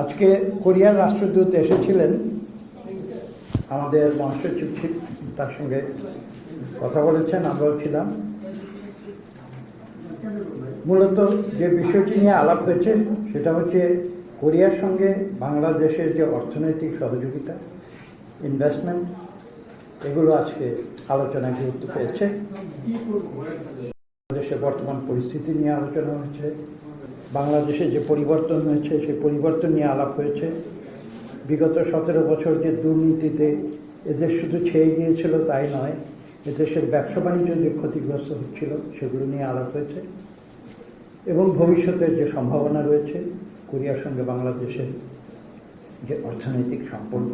আজকে কোরিয়ার রাষ্ট্রদূত এসেছিলেন আমাদের মহাসচিব তার সঙ্গে কথা বলেছেন, আমরাও ছিলাম। মূলত যে বিষয়টি নিয়ে আলাপ হয়েছে, সেটা হচ্ছে কোরিয়ার সঙ্গে বাংলাদেশের যে অর্থনৈতিক সহযোগিতা ইনভেস্টমেন্ট এগুলো আজকে আলোচনায় গুরুত্ব পেয়েছে। বাংলাদেশের বর্তমান পরিস্থিতি নিয়ে আলোচনা হয়েছে। বাংলাদেশে যে পরিবর্তন হয়েছে, সেই পরিবর্তন নিয়ে আলাপ হয়েছে। বিগত সতেরো বছর যে দুর্নীতিতে এদের শুধু ছেয়ে গিয়েছিল তাই নয়, এদেশের ব্যবসা বাণিজ্য যে ক্ষতিগ্রস্ত হচ্ছিল সেগুলো নিয়ে আলাপ হয়েছে। এবং ভবিষ্যতের যে সম্ভাবনা রয়েছে, কোরিয়ার সঙ্গে বাংলাদেশের যে অর্থনৈতিক সম্পর্ক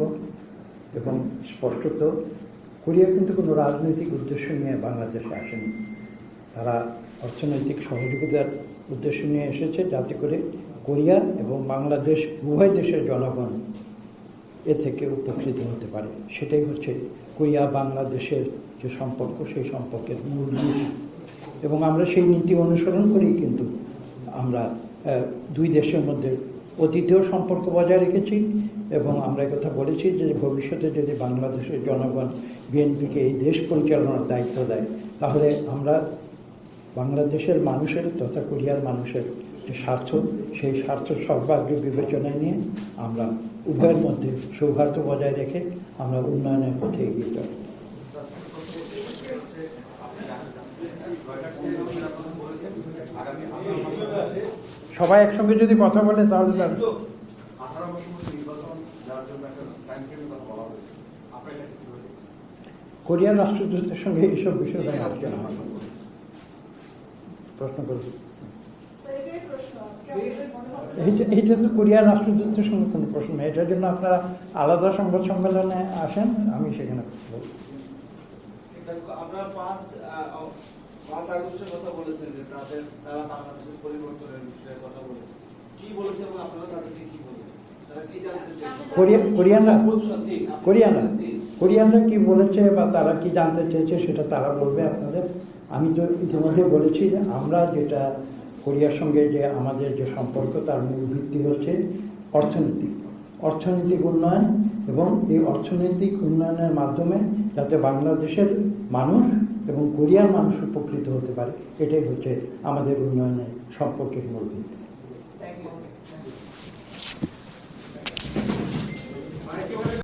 এবং স্পষ্টত কোরিয়া কিন্তু কোনো রাজনৈতিক উদ্দেশ্য নিয়ে বাংলাদেশে আসেনি। তারা অর্থনৈতিক সহযোগিতার উদ্দেশ্য নিয়ে এসেছে যাতে করে কোরিয়া এবং বাংলাদেশ উভয় দেশের জনগণ এ থেকে উপকৃত হতে পারে। সেটাই হচ্ছে কোরিয়া বাংলাদেশের যে সম্পর্ক, সেই সম্পর্কের মূল নীতি। এবং আমরা সেই নীতি অনুসরণ করেই কিন্তু আমরা দুই দেশের মধ্যে অতীতেও সম্পর্ক বজায় রেখেছি এবং আমরা কথা বলেছি যে ভবিষ্যতে যদি বাংলাদেশের জনগণ বিএনপিকে এই দেশ পরিচালনার দায়িত্ব দেয়, তাহলে আমরা বাংলাদেশের মানুষের তথা কোরিয়ার মানুষের যে স্বার্থ, সেই স্বার্থ সর্বাগ্রে বিবেচনায় নিয়ে আমরা উভয়ের মধ্যে সৌহার্দ্য বজায় রেখে আমরা উন্নয়নের পথে এগিয়ে যাব। সবাই একসঙ্গে যদি কথা বলে তাহলে কোরিয়ার রাষ্ট্রদূতের সঙ্গে এইসব বিষয়ে আলোচনা হয়নি প্রশ্ন হয়- এইটা তো কোরিয়ার রাষ্ট্রদূতের সঙ্গে কোনো প্রশ্ন নেই এটার জন্য আপনারা আলাদা সংবাদ সম্মেলনে আসেন আমি সেখানে কথা বলব আপনারা পাঁচ আহ, পাঁচ আগস্টের কথা বলেছেন যে তাদের তারা বাংলাদেশের পরিবর্তনের বিষয়ে কথা বলেছে। কি বলেছে এবং আপনারা তাদেরকে কি বলেছেন? তারা কি জানতে চেয়েছেন কোরিয়া কোরিয়ানরা। কোরিয়ানরা কি বলেছে বা তারা কি জানতে চেয়েছে সেটা তারা বলবে আপনাদের। আমি তো ইতিমধ্যে বলেছি যে আমরা যেটা কোরিয়ার সঙ্গে যে আমাদের যে সম্পর্ক, তার মূল ভিত্তি হচ্ছে অর্থনৈতিক অর্থনৈতিক উন্নয়ন এবং এই অর্থনৈতিক উন্নয়নের মাধ্যমে যাতে বাংলাদেশের মানুষ এবং কোরিয়ার মানুষ উপকৃত হতে পারে, এটাই হচ্ছে আমাদের উন্নয়নের সম্পর্কের মূল ভিত্তি।